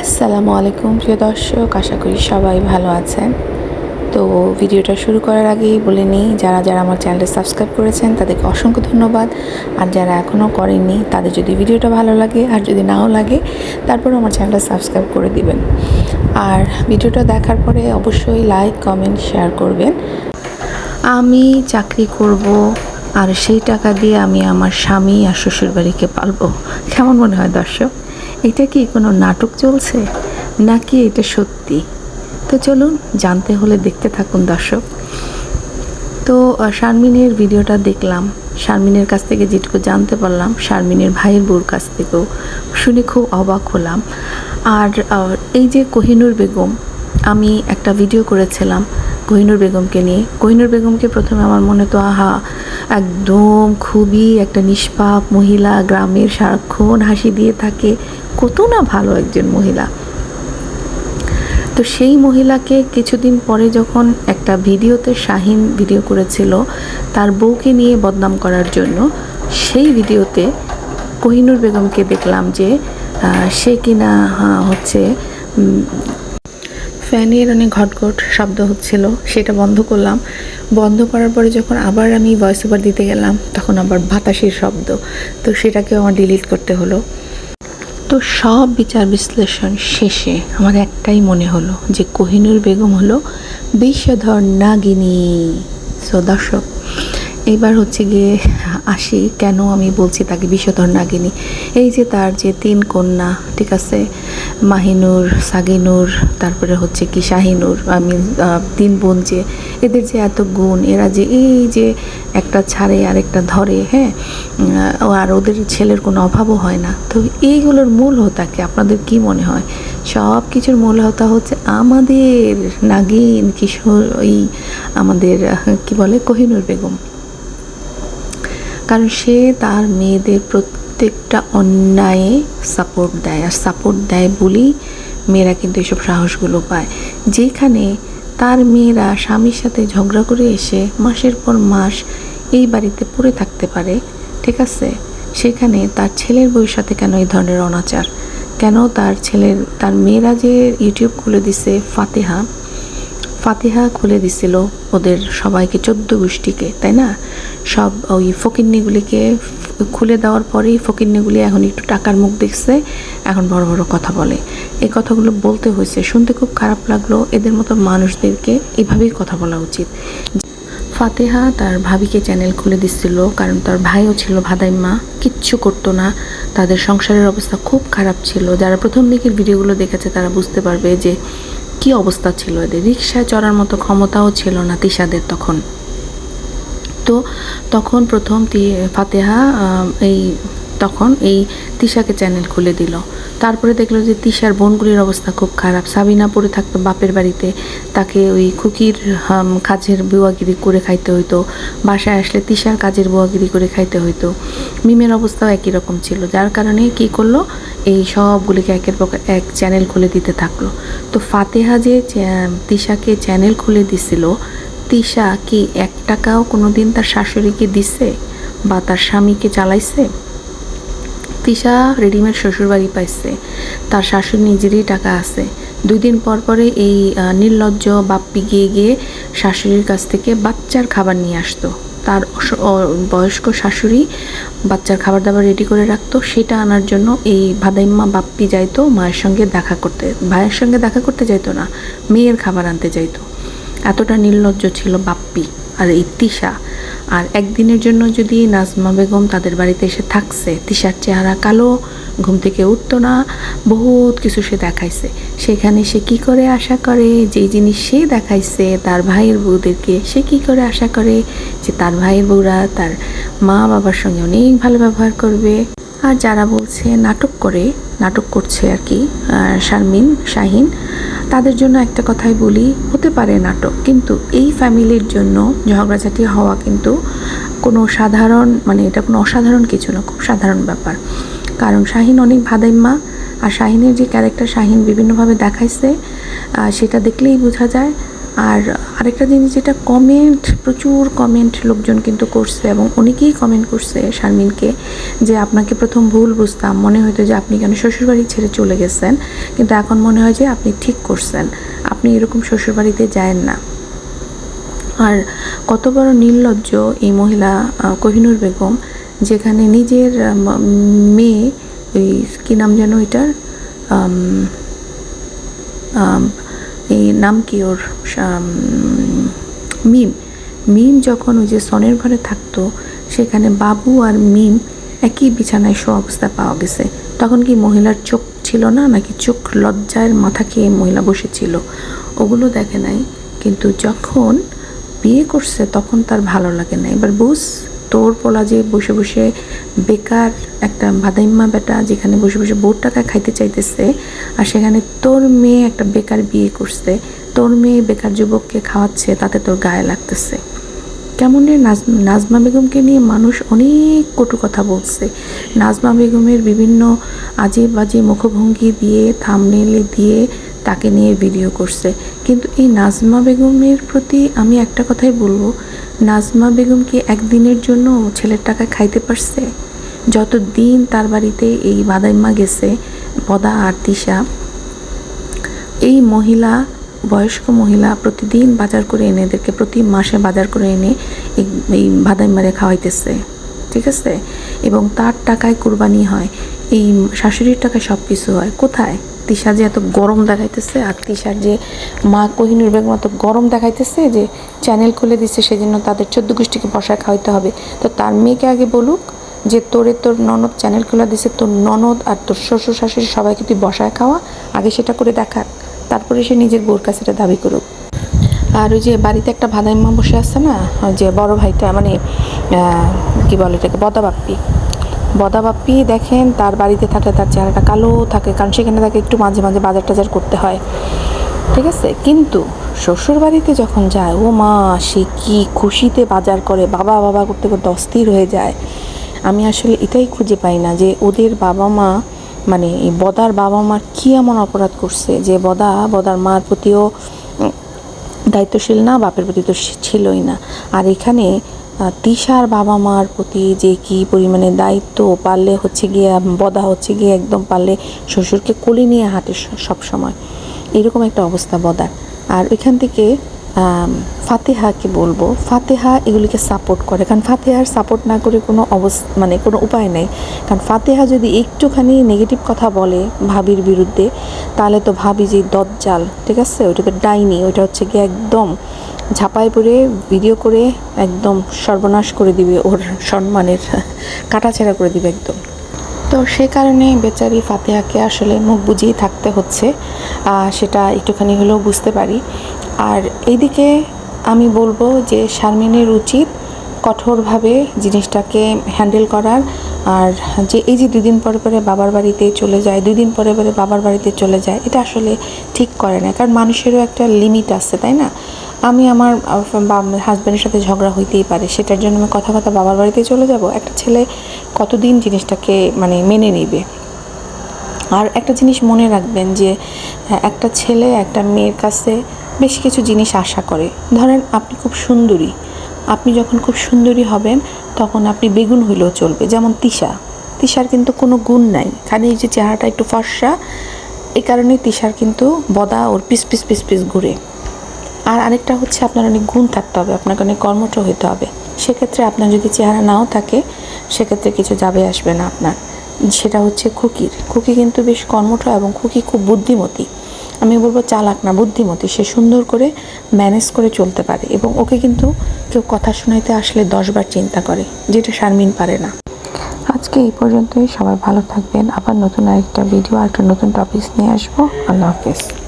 আসসালামু আলাইকুম, প্রিয় দর্শক, আশা করি সবাই ভালো আছেন। তো ভিডিওটা শুরু করার আগেই বলে নিই, যারা যারা আমার চ্যানেলটা সাবস্ক্রাইব করেছেন, তাদেরকে অসংখ্য ধন্যবাদ। আর যারা এখনও করেননি, তাদের যদি ভিডিওটা ভালো লাগে, আর যদি নাও লাগে তারপরে আমার চ্যানেলটা সাবস্ক্রাইব করে দিবেন। আর ভিডিওটা দেখার পরে অবশ্যই লাইক, কমেন্ট, শেয়ার করবেন। আমি চাকরি করব, আর সেই টাকা দিয়ে আমি আমার স্বামী আর শ্বশুরবাড়িকে পালবো। কেমন মনে হয় দর্শক? এটা কি কোনো নাটক চলছে? নাকি এটা সত্যি? তো চলুন, জানতে হলে দেখতে থাকুন দর্শক। তো শারমিনের ভিডিওটা দেখলাম। শারমিনের কাছ থেকে যেটুকু জানতে পারলাম, শারমিনের ভাইয়ের বউর কাছ থেকেও শুনে খুব অবাক হলাম। আর এই যে কোহিনুর বেগম, আমি একটা ভিডিও করেছিলাম কোহিনুর বেগমকে নিয়ে। কোহিনুর বেগমকে প্রথমে আমার মনে তো, আহা, একদম খুবই একটা নিষ্পাপ মহিলা, গ্রামের সারাক্ষণ হাসি দিয়ে থাকে কত না ভালো একজন মহিলা। তো সেই মহিলাকে কিছুদিন পরে যখন একটা ভিডিওতে শাহিন ভিডিও করেছিল তার বউকে নিয়ে বদনাম করার জন্য সেই ভিডিওতে কোহিনুর বেগমকে দেখলাম যে সে কিনা আহ, হচ্ছে ফ্যানের অনেক ঘটঘট শব্দ হচ্ছিল সেটা বন্ধ করলাম। বন্ধ করার পরে যখন আবার আমি ভয়েস ওভার দিতে গেলাম তখন আবার বাতাসের শব্দ তো সেটাকেও আমার ডিলিট করতে হলো। তো সব বিচার বিশ্লেষণ শেষে আমার একটাই মনে হলো যে কোহিনুর বেগম হলো বিষধর নাগিনী। সো দর্শক এইবার হচ্ছে গিয়ে আসি কেন আমি বলছি তাকে বিষধর নাগিনী। এই যে তার যে তিন কন্যা, ঠিক আছে? মাহিনুর, সাগিনুর, তারপরে হচ্ছে কি শাহিনুর আমি তিন বোন যে, এদের যে এত গুণ, এরা যে এই যে একটা ছাড়ে আর একটা ধরে হ্যাঁ? আর ওদের ছেলের কোনো অভাবও হয় না। তো এইগুলোর মূল হোতা কি? আপনাদের কি মনে হয়? সব কিছুর মূল হোতা হচ্ছে আমাদের নাগিন কিশোর, ওই আমাদের কি বলে? কোহিনুর বেগম। কারণ সে তার মেয়েদের প্রত্যেকটা অন্যায়ে সাপোর্ট দেয়। আর সাপোর্ট দেয় বলেই মেয়েরা কিন্তু এসব সাহসগুলো পায়। যেখানে তার মেয়েরা স্বামীর সাথে ঝগড়া করে এসে মাসের পর মাস এই বাড়িতে পড়ে থাকতে পারে, ঠিক আছে? সেখানে তার ছেলের বউয়ের সাথে কেন এই ধরনের অনাচার? কেন তার ছেলের, তার মেয়েরা যে ইউটিউব খুলে দিছে ফাতেহা ফাতিহা খুলে দিছিল ওদের সবাইকে চোদ্দ গোষ্ঠীকে, তাই না? সব ওই ফকিন্নিগুলিকে খুলে দেওয়ার পরেই ফকিন্নিগুলি এখন একটু টাকার মুখ দেখছে, এখন বড় বড় কথা বলে। এই কথাগুলো বলতে হয়েছে, শুনতে খুব খারাপ লাগল। এদের মতো মানুষদেরকে এভাবেই কথা বলা উচিত। ফাতেহা তার ভাবিকে চ্যানেল খুলে দিচ্ছিল কারণ তার ভাইও ছিল ভাদাইম্মা, কিচ্ছু করতো না। তাদের সংসারের অবস্থা খুব খারাপ ছিল। যারা প্রথম দিকের ভিডিওগুলো দেখেছে তারা বুঝতে পারবে যে কি অবস্থা ছিল এদের? রিক্সায় চড়ার মতো ক্ষমতাও ছিল না তিশাদের তখন। তো তখন প্রথম ফাতেহা এই তখন এই তিশাকে চ্যানেল খুলে দিল। তারপরে দেখল যে তিশার বোনগুলির অবস্থা খুব খারাপ। সাবিনা পড়ে থাকতো বাপের বাড়িতে। তাকে ওই খুকির কাজের বুয়াগিরি করে খাইতে হইতো। বাসায় আসলে তিশার কাজের বুয়াগিরি করে খাইতে হইতো। মিমের অবস্থাও একই রকম ছিল। যার কারণে কি করল? এই সবগুলিকে একের পর এক চ্যানেল খুলে দিতে থাকল। তো ফাতেহা যে তিশাকে চ্যানেল খুলে দিছিল, তিশা কি এক টাকাও কোনোদিন তার শাশুড়িকে দিছে? বা তার স্বামীকে চালাইছে? তিশা রেডিমেড শ্বশুরবাড়ি পাইছে। তার শাশুড়ি নিজেরই টাকা আছে। দুই দিন পর পরে এই নির্লজ্জ বাপ্পি গিয়ে গিয়ে শাশুড়ির কাছ থেকে বাচ্চার খাবার নিয়ে আসতো। তার বয়স্ক শাশুড়ি বাচ্চার খাবার দাবার রেডি করে রাখতো। সেটা আনার জন্য এই ভাদাইম্মা বাপ্পি যাইতো, মায়ের সঙ্গে দেখা করতে, ভাইয়ের সঙ্গে দেখা করতে যাইতো না, মেয়ের খাবার আনতে যাইতো। এতটা নির্লজ্জ ছিল বাপ্পি আর এই তিশা। আর একদিনের জন্য যদি নাজমা বেগম তাদের বাড়িতে এসে থাকছে, তিশার চেহারা কালো, ঘুম থেকে উঠতো না, বহুত কিছু সে দেখাইছে। সেখানে সে কি করে আশা করে? যেই জিনিস সে দেখাইছে, তার ভাইয়ের বউদেরকে সে কি করে আশা করে? যে তার ভাইয়ের বউরা তার মা বাবার সঙ্গে অনেক ভালো ব্যবহার করবে। আর যারা বলছে নাটক করে নাটক করছে আর কি শারমিন, শাহিন। তাদের জন্য একটা কথাই বলি, হতে পারে নাটক, কিন্তু এই ফ্যামিলির জন্য ঝগড়াঝাটি হওয়া কিন্তু কোনো সাধারণ মানে এটা কোনো অসাধারণ কিছু না, খুব সাধারণ ব্যাপার। কারণ শাহিন অনেক ভাদাইম্মা, আর শাহিনের যে ক্যারেক্টার শাহিন বিভিন্নভাবে দেখাইছে সেটা দেখলেই বোঝা যায় আর আরেকটা জিনিস যেটা কমেন্ট প্রচুর কমেন্ট লোকজন কিন্তু করছে এবং অনেকেই কমেন্ট করছে শারমিনকে যে আপনাকে প্রথম ভুল বুঝতাম, মনে হতো যে আপনি কেন শ্বশুরবাড়ি ছেড়ে চলে গেছেন, কিন্তু এখন মনে হয় যে আপনি ঠিক করছেন, আপনি এরকম শ্বশুরবাড়িতে যায়েন না। আর কত বড় নির্লজ্জ এই মহিলা কোহিনুর বেগম, যেখানে নিজের মেয়ে, ওই কী নাম যেন এটার এই নাম কি ওর? মিম। মিম যখন ওই যে সনের ঘরে থাকতো, সেখানে বাবু আর মিম একই বিছানায় শো অবস্থা পাওয়া গেছে। তখন কি মহিলার চোখ ছিল না, নাকি চোখ লজ্জায় মাথা খেয়ে মহিলা বসেছিল? ওগুলো দেখে নাই, কিন্তু যখন বিয়ে করছে তখন তার ভালো লাগে না। এবার বুঝ তোর পোলা যে বসে বসে বেকার একটা ভাদাইম্মা বেটা যেখানে বসে বসে বোর টাকা খাইতে চাইতেছে, আর সেখানে তোর মেয়ে একটা বেকার বিয়ে করছে, তোর মেয়ে বেকার যুবককে খাওয়াচ্ছে, তাতে তোর গায়ে লাগতেছে। কেমন নাজমা বেগমকে নিয়ে মানুষ অনেক কটু কথা বলছে। নাজমা বেগমের বিভিন্ন আজে বাজে মুখভঙ্গি দিয়ে থামনেলে দিয়ে তাকে নিয়ে ভিডিও করছে। কিন্তু এই নাজমা বেগমের প্রতি আমি একটা কথাই বলব, নাজমা বেগম কি একদিনের জন্য ছেলের টাকা খাইতে পারছে? যত দিন তার বাড়িতে এই বাদাইম্মা গেছে বদা আর তিশা, এই মহিলা, বয়স্ক মহিলা প্রতিদিন বাজার করে এনে, এদেরকে প্রতি মাসে বাজার করে এনে এই এই বাদাম মারে খাওয়াইতেছে, ঠিক আছে? এবং তার টাকায় কুরবানি হয়, এই শাশুড়ির টাকায় সব কিছু হয়, কোথায়? তিশা যে এত গরম দেখাইতেছে, আর যে মা কোহিনুর বেগম এত গরম দেখাইতেছে যে চ্যানেল খুলে দিচ্ছে সেজন্য তাদের চোদ্দ গোষ্ঠীকে বসায় খাওয়াইতে হবে। তো তার মেয়েকে আগে বলুক যে তোরে তোর ননদ চ্যানেল খোলা দিছে, তোর ননদ আর তোর শ্বশুর শাশুড়ি সবাইকে তুই বসায় খাওয়া, আগে সেটা করে দেখাক তারপরে সে নিজের বোর কাছে এটা দাবি করুক। আর ওই যে বাড়িতে একটা ভাদাইম্মা বসে আছে না যে বড় ভাইটা মানে কি বলে এটাকে, বদাবাপ্পি। বদাবাপ্পি দেখেন, তার বাড়িতে থাকলে তার চেহারাটা কালো থাকে, কারণ সেখানে তাকে একটু মাঝে মাঝে বাজার টাজার করতে হয়। ঠিক আছে? কিন্তু শ্বশুর বাড়িতে যখন যায়, ও মা, সে কি খুশিতে বাজার করে, বাবা বাবা করতে করতে অস্থির হয়ে যায়। আমি আসলে এটাই খুঁজে পাই না যে ওদের বাবা মা মানে এই বদার বাবা মার কী এমন অপরাধ করছে যে বদা, বদার মার প্রতিও দায়িত্বশীল না, বাপের প্রতি তো ছিলই না। আর এখানে তিশার বাবা মার প্রতি যে কি পরিমাণে দায়িত্ব পারলে হচ্ছে গিয়ে, বদা হচ্ছে গিয়ে একদম পারলে শ্বশুরকে কোলে নিয়ে হাঁটে সব সময়। এরকম একটা অবস্থা বদার। আর এখান থেকে ফাতেহাকে বলব, ফাতেহা এগুলিকে সাপোর্ট করে। কারণ ফাতেহার সাপোর্ট না করে কোনো অবস্থা মানে কোনো উপায় নেই। কারণ ফাতেহা যদি একটুখানি নেগেটিভ কথা বলে ভাবির বিরুদ্ধে, তাহলে তো ভাবি যে দজ্জাল, ঠিক আছে? ওইটা তো ডাইনি, ওইটা হচ্ছে গিয়ে একদম ঝাঁপায় পড়ে ভিডিও করে একদম সর্বনাশ করে দিবে ওর সম্মানের, কাটাছেড়া করে দিবে একদম। তো সে কারণে বেচারি ফাতেহাকে আসলে মুখ বুঝিয়ে থাকতে হচ্ছে সেটা একটুখানি হলেও বুঝতে পারি। আর এইদিকে আমি বলব যে শারমিনের উচিত কঠোরভাবে জিনিসটাকে হ্যান্ডেল করার। আর যে এই যে দুদিন পরে পরে বাবার বাড়িতে চলে যায় দুই দিন পরে পরে বাবার বাড়িতে চলে যায়, এটা আসলে ঠিক করে না। কারণ মানুষেরও একটা লিমিট আছে, তাই না? আমি আমার হাজব্যান্ডের সাথে ঝগড়া হইতেই পারে সেটার জন্য আমি কথা কথা বাবার বাড়িতে চলে যাব। একটা ছেলে কতদিন জিনিসটাকে মানে মেনে নেবে? আর একটা জিনিস মনে রাখবেন যে হ্যাঁ, একটা ছেলে একটা মেয়ের কাছে বেশ কিছু জিনিস আশা করে। ধরেন আপনি খুব সুন্দরী। আপনি যখন খুব সুন্দরী হবেন তখন আপনি বেগুন হইলেও চলবে যেমন তিশা। তিশার কিন্তু কোনো গুণ নাই। খালি যে চেহারাটা একটু ফর্সা এই কারণে তিশার কিন্তু বদা ওর পিস পিস পিস পিস ঘুরে। আর আরেকটা হচ্ছে আপনার অনেক গুণ থাকতে হবে, আপনাকে অনেক কর্মঠ হতে হবে। সেক্ষেত্রে আপনার যদি চেহারা নাও থাকে, সেক্ষেত্রে কিছু যাবে আসবে না আপনার। সেটা হচ্ছে খুকির। খুকি কিন্তু বেশ কর্মঠ এবং খুকি খুব বুদ্ধিমতী। আমি বলব চালাক না, বুদ্ধিমতী। সে সুন্দর করে ম্যানেজ করে চলতে পারে এবং ওকে কিন্তু কেউ কথা শোনাইতে আসলে দশবার চিন্তা করে, যেটা শারমিন পারে না। আজকে এই পর্যন্তই। সবাই ভালো থাকবেন। আবার নতুন আরেকটা ভিডিও আর একটা নতুন টপিক নিয়ে আসব। আল্লাহ হাফেজ।